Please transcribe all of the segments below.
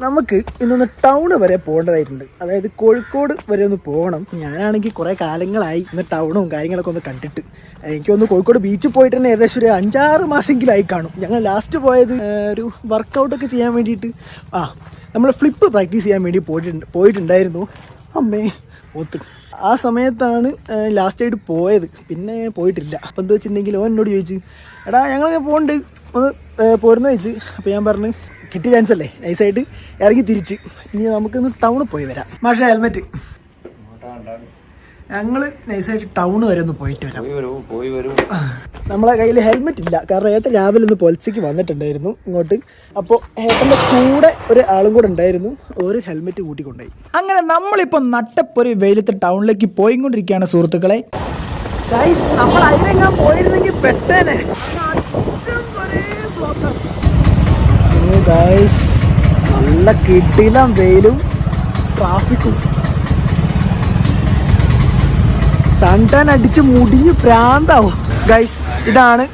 നമുക്ക് ഇന്നൊന്ന് ടൗണ് വരെ പോകേണ്ടതായിട്ടുണ്ട്. അതായത് കോഴിക്കോട് വരെ ഒന്ന് പോകണം. ഞാനാണെങ്കിൽ കുറേ കാലങ്ങളായി ഇന്ന് ടൗണും കാര്യങ്ങളൊക്കെ ഒന്ന് കണ്ടിട്ട്. എനിക്കൊന്ന് കോഴിക്കോട് ബീച്ചിൽ പോയിട്ട് തന്നെ ഏകദേശം ഒരു അഞ്ചാറ് മാസമെങ്കിലായി കാണും. ഞങ്ങൾ ലാസ്റ്റ് പോയത് ഒരു വർക്കൗട്ടൊക്കെ ചെയ്യാൻ വേണ്ടിയിട്ട്. ആ നമ്മൾ ഫ്ലിപ്പ് പ്രാക്ടീസ് ചെയ്യാൻ വേണ്ടി പോയിട്ടുണ്ട് പോയിട്ടുണ്ടായിരുന്നു. അമ്മേ ഓത്ത് ആ സമയത്താണ് ലാസ്റ്റ് ആയിട്ട് പോയത്. പിന്നെ പോയിട്ടില്ല. അപ്പം എന്താ വെച്ചിട്ടുണ്ടെങ്കിൽ ഓൻ എന്നോട് ചോദിച്ചു എടാ ഞങ്ങളൊക്കെ പോകണ്ട് ഒന്ന് പോരുന്ന? ചോദിച്ചു. അപ്പോൾ ഞാൻ പറഞ്ഞു കിട്ടിയ ചാൻസ് അല്ലേ? നൈസായിട്ട് ഇറങ്ങി തിരിച്ച്. ഇനി നമുക്കൊന്ന് ടൗണിൽ പോയി വരാം. മാഷ ഹെൽമെറ്റ് ഞങ്ങൾ നൈസായിട്ട് ടൗൺ വരെ ഒന്ന് പോയിട്ട് വരാം. നമ്മളെ കയ്യിൽ ഹെൽമെറ്റ് ഇല്ല. കാരണം ഏട്ടൻ രാവിലെ ഒന്ന് പൊലിച്ചയ്ക്ക് വന്നിട്ടുണ്ടായിരുന്നു ഇങ്ങോട്ട്. അപ്പോൾ ഏട്ടന്റെ കൂടെ ഒരു ആളും കൂടെ ഉണ്ടായിരുന്നു. ഒരു ഹെൽമെറ്റ് കൂട്ടിക്കൊണ്ടായി അങ്ങനെ നമ്മളിപ്പോൾ നട്ടപ്പൊരു വെയിലത്ത് ടൗണിലേക്ക് പോയിക്കൊണ്ടിരിക്കുകയാണ് സുഹൃത്തുക്കളെ. നമ്മൾ അതിലെങ്ങാൻ പോയിരുന്നെങ്കിൽ പെട്ടേനെ ഗൈസ് നല്ല കിടിലം വെയിലും ട്രാഫിക്കും സൺടാൻ അടിച്ച് മുടിഞ്ഞ് പ്രാന്താവും. ഗൈസ് ഇതാണ്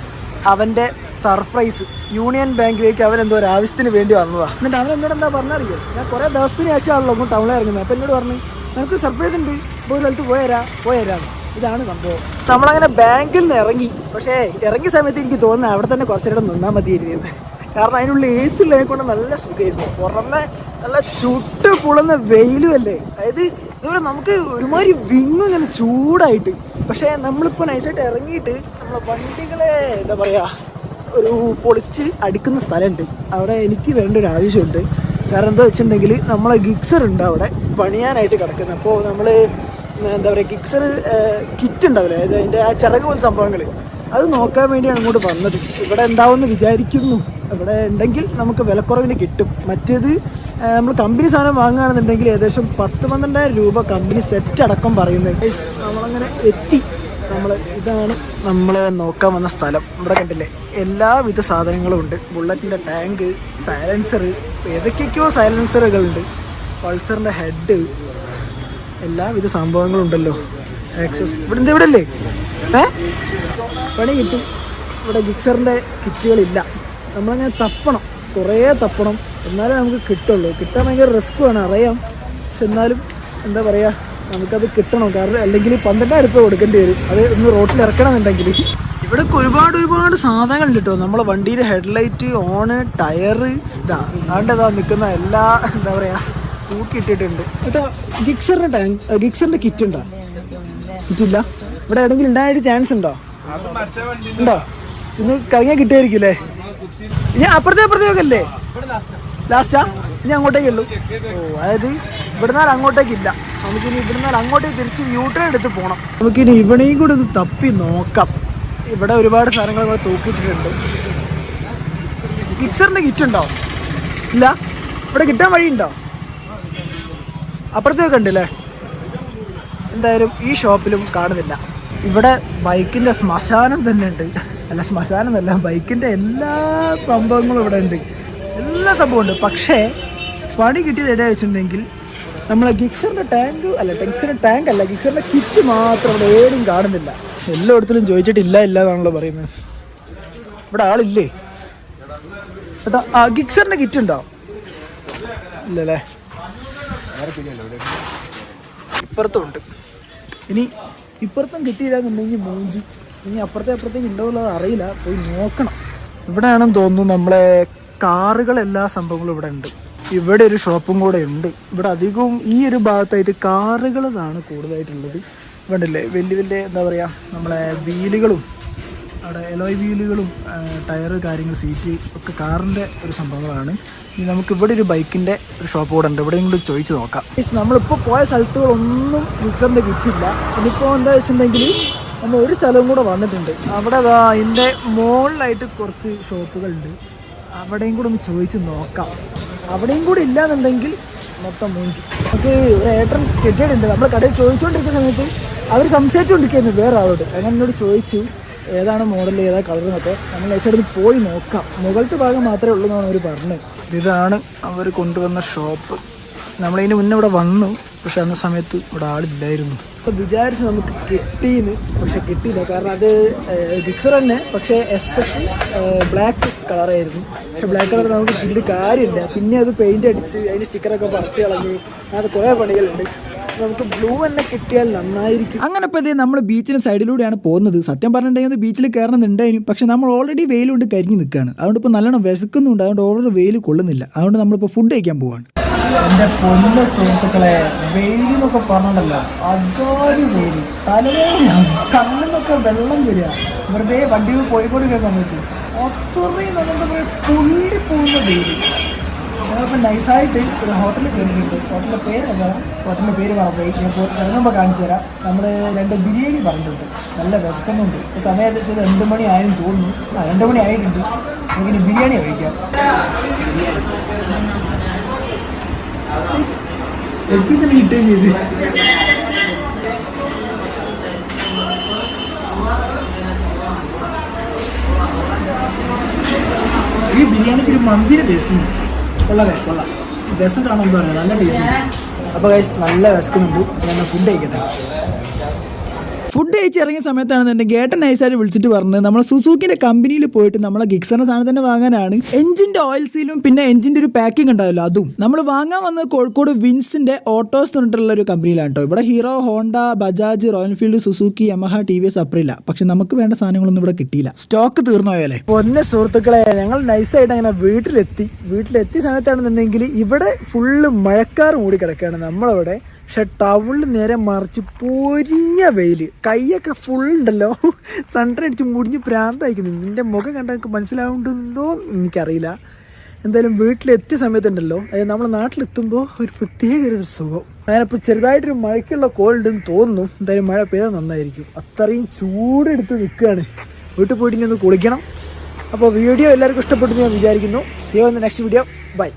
അവന്റെ സർപ്രൈസ് യൂണിയൻ ബാങ്കിലേക്ക് അവൻ എന്തോ ഒരു ആവശ്യത്തിന് വേണ്ടി വന്നതാ. എന്നിട്ട് അവൻ എന്നോട് എന്താ പറഞ്ഞറിയോ? ഞാൻ കുറേ ദിവസത്തിന് ശേഷമാണല്ലോ ടൗണിൽ ഇറങ്ങുന്നത്. അപ്പൊ എന്നോട് പറഞ്ഞു നിനക്ക് സർപ്രൈസ് ഉണ്ട്. ഒരു സ്ഥലത്ത് പോയരാ പോയരാ ഇതാണ് സംഭവം. നമ്മളങ്ങനെ ബാങ്കിൽ നിന്ന് ഇറങ്ങി. പക്ഷേ ഇറങ്ങിയ സമയത്ത് എനിക്ക് തോന്നുന്നത് അവിടെ തന്നെ കുറച്ചേരം നിന്നാൽ മതിയായിരുന്നു. കാരണം അതിനുള്ളിൽ എ സി കൊണ്ട് നല്ല സുഖമായിരുന്നു. പുറമെ നല്ല ചുട്ട് പുളന്ന വെയിലും അല്ലേ? അതായത് ഇതുപോലെ നമുക്ക് ഒരുമാതിരി വിങ്ങും ഇങ്ങനെ ചൂടായിട്ട്. പക്ഷേ നമ്മളിപ്പോൾ നൈസായിട്ട് ഇറങ്ങിയിട്ട് നമ്മളെ വണ്ടികളെ എന്താ പറയുക ഒരു പൊളിച്ച് അടിക്കുന്ന സ്ഥലമുണ്ട്. അവിടെ എനിക്ക് വേണ്ട ഒരു ആവശ്യമുണ്ട്. കാരണം എന്താ വെച്ചിട്ടുണ്ടെങ്കിൽ നമ്മളെ ഗിക്സർ ഉണ്ട് അവിടെ പണിയാനായിട്ട് കിടക്കുന്നത്. അപ്പോൾ നമ്മൾ എന്താ പറയുക ഗിക്സർ കിറ്റ് ഉണ്ടാവില്ലേ? അതായത് അതിന്റെ ആ ചിറക് പോലെ സംഭവങ്ങൾ അത് നോക്കാൻ വേണ്ടിയാണ് അങ്ങോട്ട് വന്നത്. ഇവിടെ ഉണ്ടാവുമെന്ന് വിചാരിക്കുന്നു. ഇവിടെ ഉണ്ടെങ്കിൽ നമുക്ക് വിലക്കുറവിന് കിട്ടും. മറ്റേത് നമ്മൾ കമ്പനി സാധനം വാങ്ങുകയാണെന്നുണ്ടെങ്കിൽ ഏകദേശം പത്ത് പന്ത്രണ്ടായിരം രൂപ കമ്പനി സെറ്റ് അടക്കം പറയുന്നത്. നമ്മളങ്ങനെ എത്തി. നമ്മൾ ഇതാണ് നമ്മൾ നോക്കാൻ വന്ന സ്ഥലം. ഇവിടെ കണ്ടില്ലേ? എല്ലാവിധ സാധനങ്ങളും ഉണ്ട്. ബുള്ളറ്റിന്റെ ടാങ്ക് സൈലൻസർ ഏതൊക്കെയൊക്കെയോ സൈലൻസറുകളുണ്ട് പൾസറിന്റെ ഹെഡ് എല്ലാവിധ സംഭവങ്ങളും ഉണ്ടല്ലോ. ആക്സസ് ഇവിടെ ഇവിടെ അല്ലേ ഏ? പണി കിട്ടി. ഇവിടെ ഗിക്സറിന്റെ കിറ്റുകളില്ല നമ്മളങ്ങനെ തപ്പണം. കുറേ തപ്പണം. എന്നാലേ നമുക്ക് കിട്ടുള്ളൂ. കിട്ടാൻ ഭയങ്കര റിസ്ക് വേണം. അറിയാം. പക്ഷെ എന്നാലും എന്താ പറയുക നമുക്കത് കിട്ടണം. കാരണം അല്ലെങ്കിൽ പന്ത്രണ്ടായിരം രൂപ കൊടുക്കേണ്ടി വരും. അത് ഒന്ന് റോട്ടിൽ ഇറക്കണമെന്നുണ്ടെങ്കിൽ. ഇവിടെ ഒരുപാട് ഒരുപാട് സാധനങ്ങൾ ഉണ്ട് കേട്ടോ. നമ്മളെ വണ്ടിയുടെ ഹെഡ്ലൈറ്റ് ഓണ് ടയർ ഇതാ ആണ്ടതാ നിൽക്കുന്ന എല്ലാ എന്താ പറയുക തൂക്കിയിട്ടിട്ടുണ്ട്. കേട്ടോ ഗിക്സറിന്റെ ടാങ്ക് ഗിക്സറിന്റെ കിറ്റ് ഉണ്ടോ? കിറ്റില്ല ഇവിടെ എവിടെയെങ്കിലും ഉണ്ടായിട്ട് ചാൻസ് ഉണ്ടോ? ഉണ്ടോ? ഇന്ന് കറങ്ങിയാൽ കിട്ടുമായിരിക്കും അല്ലേ? ഇനി അപ്പുറത്തെ അപ്പുറത്തേക്ക് ലാസ്റ്റാ ഇനി അങ്ങോട്ടേക്കേ ഓ അതായത് ഇവിടുന്നാൽ അങ്ങോട്ടേക്കില്ല. നമുക്കിനി ഇവിടുന്നാൽ അങ്ങോട്ടേക്ക് തിരിച്ച് യൂട്ടേൺ എടുത്ത് പോകണം നമുക്കിനി ഇവിടെയും കൂടി ഒന്ന് തപ്പി നോക്കാം. ഇവിടെ ഒരുപാട് സാധനങ്ങൾ ഇവിടെ തൂക്കിയിട്ടിട്ടുണ്ട്. മിക്സറിന്റെ കിറ്റ് ഉണ്ടോ? ഇല്ല? ഇവിടെ കിട്ടാൻ വഴിയുണ്ടോ? അപ്പുറത്തേക്ക് ഉണ്ടല്ലേ എന്തായാലും ഈ ഷോപ്പിലും കാണുന്നില്ല. ഇവിടെ ബൈക്കിന്റെ ശ്മശാനം തന്നെ ഉണ്ട്. അല്ല ശ്മശാനം എന്നല്ല ബൈക്കിന്റെ എല്ലാ സംഭവങ്ങളും ഇവിടെ ഉണ്ട്. എല്ലാ സംഭവം ഉണ്ട്. പക്ഷേ പണി കിട്ടിയത് എവിടെ വെച്ചിട്ടുണ്ടെങ്കിൽ നമ്മളെ ഗിക്സറിന്റെ ടാങ്ക് അല്ല ടെക്സിന്റെ ടാങ്ക് അല്ല ഗിക്സറിന്റെ കിറ്റ് മാത്രം ഇവിടെ ഏടും കാണുന്നില്ല. എല്ലായിടത്തിലും ചോദിച്ചിട്ടില്ല ഇല്ല എന്നാണല്ലോ പറയുന്നത്. ഇവിടെ ആളില്ലേ? ആ ഗിക്സറിന്റെ കിറ്റ് ഉണ്ടോ? ഇല്ലല്ലേ? ഇപ്പുറത്തും ഉണ്ട്. ഇനി ഇപ്പുറത്തും കിട്ടിയില്ല എന്നുണ്ടെങ്കിൽ മൂഞ്ചി. ഇനി അപ്പുറത്തെ അപ്പുറത്തേക്ക് ഉണ്ടോ എന്നുള്ളത് അറിയില്ല. പോയി നോക്കണം. ഇവിടെയാണെന്ന് തോന്നുന്നു നമ്മളെ കാറുകൾ എല്ലാ സംഭവങ്ങളും ഇവിടെ ഉണ്ട്. ഇവിടെ ഒരു ഷോപ്പും കൂടെ ഉണ്ട്. ഇവിടെ അധികവും ഈ ഒരു ഭാഗത്തായിട്ട് കാറുകളാണ് കൂടുതലായിട്ടുള്ളത്. ഇവിടെല്ലേ വലിയ വലിയ എന്താ പറയുക നമ്മളെ വീലുകളും അവിടെ എലോയ് വീലുകളും ടയർ കാര്യങ്ങൾ സീറ്റ് ഒക്കെ കാറിന്റെ ഒരു സംഭവങ്ങളാണ്. ഇനി നമുക്ക് ഇവിടെ ഒരു ബൈക്കിന്റെ ഒരു ഷോപ്പ് കൂടെ ഉണ്ട്. ഇവിടെയും കൂടി ചോദിച്ചു നോക്കാം. നമ്മളിപ്പോൾ പോയ സ്ഥലത്തുകളൊന്നും മിക്സറിന്റെ കിറ്റില്ല ഇനിയിപ്പോൾ എന്താ വെച്ചിട്ടുണ്ടെങ്കിൽ നമ്മൾ ഒരു സ്ഥലവും കൂടെ വന്നിട്ടുണ്ട്. അവിടെ അതാ അതിന്റെ മുകളിലായിട്ട് കുറച്ച് ഷോപ്പുകളുണ്ട്. അവിടെയും കൂടെ ഒന്ന് ചോദിച്ച് നോക്കാം. അവിടെയും കൂടി ഇല്ലാന്നുണ്ടെങ്കിൽ മൊത്തം മൂഞ്ചി. നമുക്ക് ഒരു ഏട്ടൻ കെട്ടിയിട്ടുണ്ട്. നമ്മൾ കടയിൽ ചോദിച്ചുകൊണ്ടിരിക്കുന്ന സമയത്ത് അവർ സംസാരിച്ചുകൊണ്ടിരിക്കുന്നു വേറെ ആളോട്. അങ്ങനെ എന്നോട് ചോദിച്ചു ഏതാണ് മോഡൽ ഏതാ കളർ എന്നൊക്കെ. നമ്മൾ ഏച്ചടുത്ത് പോയി നോക്കാം. മുകളിലത്തെ ഭാഗം മാത്രമേ ഉള്ളൂ എന്നാണ് അവർ പറഞ്ഞത്. ഇതാണ് അവർ കൊണ്ടുവന്ന ഷോപ്പ്. നമ്മളതിന് മുന്നേ ഇവിടെ വന്നു. പക്ഷെ അന്ന സമയത്ത് ഇവിടെ ആളില്ലായിരുന്നു. അപ്പൊ വിചാരിച്ച് നമുക്ക് കിട്ടിന്ന് പക്ഷെ കിട്ടിയില്ല. കാരണം അത് ഫിക്സർ തന്നെ പക്ഷെ എസ് എഫ് ബ്ലാക്ക് കളറായിരുന്നു. പക്ഷെ ബ്ലാക്ക് കളർ നമുക്ക് കിട്ടിയിട്ട് കാര്യമില്ല. പിന്നെ അത് പെയിന്റ് അടിച്ച് അതിന് സ്റ്റിക്കറൊക്കെ പറിച്ച് കളഞ്ഞ് അത് കുറേ പണികളുണ്ട്. നമുക്ക് ബ്ലൂ തന്നെ കിട്ടിയാൽ നന്നായിരിക്കും. അങ്ങനെ ഇപ്പോൾ ഇതേ നമ്മൾ ബീച്ചിന് സൈഡിലൂടെയാണ് പോകുന്നത്. സത്യം പറഞ്ഞിട്ടുണ്ടെങ്കിൽ ബീച്ചിൽ കയറണമെന്നുണ്ടായിരുന്നു പക്ഷെ നമ്മൾ ഓൾറെഡി വെയിൽ കൊണ്ട് കരിഞ്ഞ് നിൽക്കുകയാണ്. അതുകൊണ്ട് ഇപ്പോൾ നല്ലോണം വിശക്കുന്നുണ്ട്. അതുകൊണ്ട് ഓൾറെഡി വെയിൽ കൊള്ളുന്നില്ല. അതുകൊണ്ട് നമ്മളിപ്പോൾ ഫുഡ് കഴിക്കാൻ പോവാണ്. എന്റെ പൊന്ന സുഹൃത്തുക്കളെ വെയിൽ എന്നൊക്കെ പറഞ്ഞിട്ടല്ലോ അജാതി വെയിൽ തലവേദന കണ്ണിന്നൊക്കെ വെള്ളം വരിക. വെറുതെ വണ്ടി പോയി കൊടുക്കുന്ന സമയത്ത് അത്രയും പറയുക പുള്ളി പോകുന്ന വെയിൽ ഞങ്ങളിപ്പോൾ നൈസായിട്ട് ഒരു ഹോട്ടലിൽ കയറിയിട്ടുണ്ട്. ഹോട്ടലിന്റെ പേര് എന്താ? ഹോട്ടലിന്റെ പേര് പറഞ്ഞു ഞാൻ ഇറങ്ങുമ്പോൾ കാണിച്ചു തരാം. നമ്മൾ രണ്ട് ബിരിയാണി പറഞ്ഞിട്ടുണ്ട്. നല്ല വിശക്കുന്നുണ്ട്. ഇപ്പോൾ സമയം ഏകദേശം രണ്ട് മണി ആയെന്ന് തോന്നുന്നു. ആ രണ്ട് മണി ആയിട്ടുണ്ട്. നമുക്കിനി ബിരിയാണി കഴിക്കാം. പീസ് എനിക്ക് കിട്ടുകയും ചെയ്ത് ഈ ബിരിയാണിക്ക് ഒരു മന്തിയുടെ ടേസ്റ്റ് ഉണ്ട്. കൊള്ളാം ഗൈസ് കൊള്ളാം. ഡെസേർട്ട് ആണോ എന്താ നല്ല ടേസ്റ്റ് ഉണ്ട്. അപ്പോൾ ഗൈസ് നല്ല വിശക്കുന്നുണ്ട്. ഞാൻ ഫുഡ് കഴിക്കട്ടെ? ഫുഡ് കഴിച്ച് ഇറങ്ങിയ സമയത്താണെന്നുണ്ടെങ്കിൽ ഏട്ടൻ നൈസായിട്ട് വിളിച്ചിട്ട് പറഞ്ഞത്. നമ്മളെ സുസൂക്കിന്റെ കമ്പനിയിൽ പോയിട്ട് നമ്മളെ ഗിക്സറിന്റെ സാധനം തന്നെ വാങ്ങാനാണ്. എഞ്ചിന്റെ ഓയിൽ സീലും പിന്നെ എഞ്ചിന്റെ ഒരു പാക്കിംഗ് ഉണ്ടാവില്ല അതും. നമ്മൾ വാങ്ങാൻ വന്നത് കോഴിക്കോട് വിൻസിന്റെ ഓട്ടോസ് പറഞ്ഞിട്ടുള്ള ഒരു കമ്പനിയിലാണ് കേട്ടോ. ഇവിടെ Hero Honda Bajaj Royal field Suzuki Yamaha T V S Aprilia പക്ഷെ നമുക്ക് വേണ്ട സാധനങ്ങളൊന്നും ഇവിടെ കിട്ടിയില്ല. സ്റ്റോക്ക് തീർന്നോയല്ലേ പൊന്നെ സുഹൃത്തുക്കളെ ഞങ്ങൾ നൈസായിട്ട് അങ്ങനെ വീട്ടിലെത്തി. വീട്ടിലെത്തിയ സമയത്താണെന്നുണ്ടെങ്കിൽ ഇവിടെ ഫുള്ള് മഴക്കാർ മൂടി കിടക്കുകയാണ് നമ്മളവിടെ. പക്ഷെ ടൗണിൽ നേരെ മറിച്ച് പൊരിഞ്ഞ വെയിൽ കൈയൊക്കെ ഫുൾ ഉണ്ടല്ലോ. സൺട്രൈ അടിച്ച് മുടിഞ്ഞ് പ്രാന്തായിരിക്കുന്നു നിന്റെ മുഖം കണ്ടാൽ എനിക്ക് മനസ്സിലാവുന്നുണ്ടോ എനിക്കറിയില്ല. എന്തായാലും വീട്ടിലെത്തിയ സമയത്തുണ്ടല്ലോ. അതായത് നമ്മൾ നാട്ടിലെത്തുമ്പോൾ ഒരു പ്രത്യേക ഒരു സുഖം. അങ്ങനെ ഇപ്പോൾ ചെറുതായിട്ടൊരു മഴയ്ക്കുള്ള കോൾ ഉണ്ടെന്ന് തോന്നുന്നു. എന്തായാലും മഴ പെയ്താൽ നന്നായിരിക്കും. അത്രയും ചൂടെടുത്ത് നിൽക്കുകയാണ് വീട്ടിൽ പോയിട്ട് ഇനി ഒന്ന് കുളിക്കണം. അപ്പോൾ വീഡിയോ എല്ലാവർക്കും ഇഷ്ടപ്പെട്ടു ഞാൻ വിചാരിക്കുന്നു. സീ ഇന്ന് നെക്സ്റ്റ് വീഡിയോ ബൈ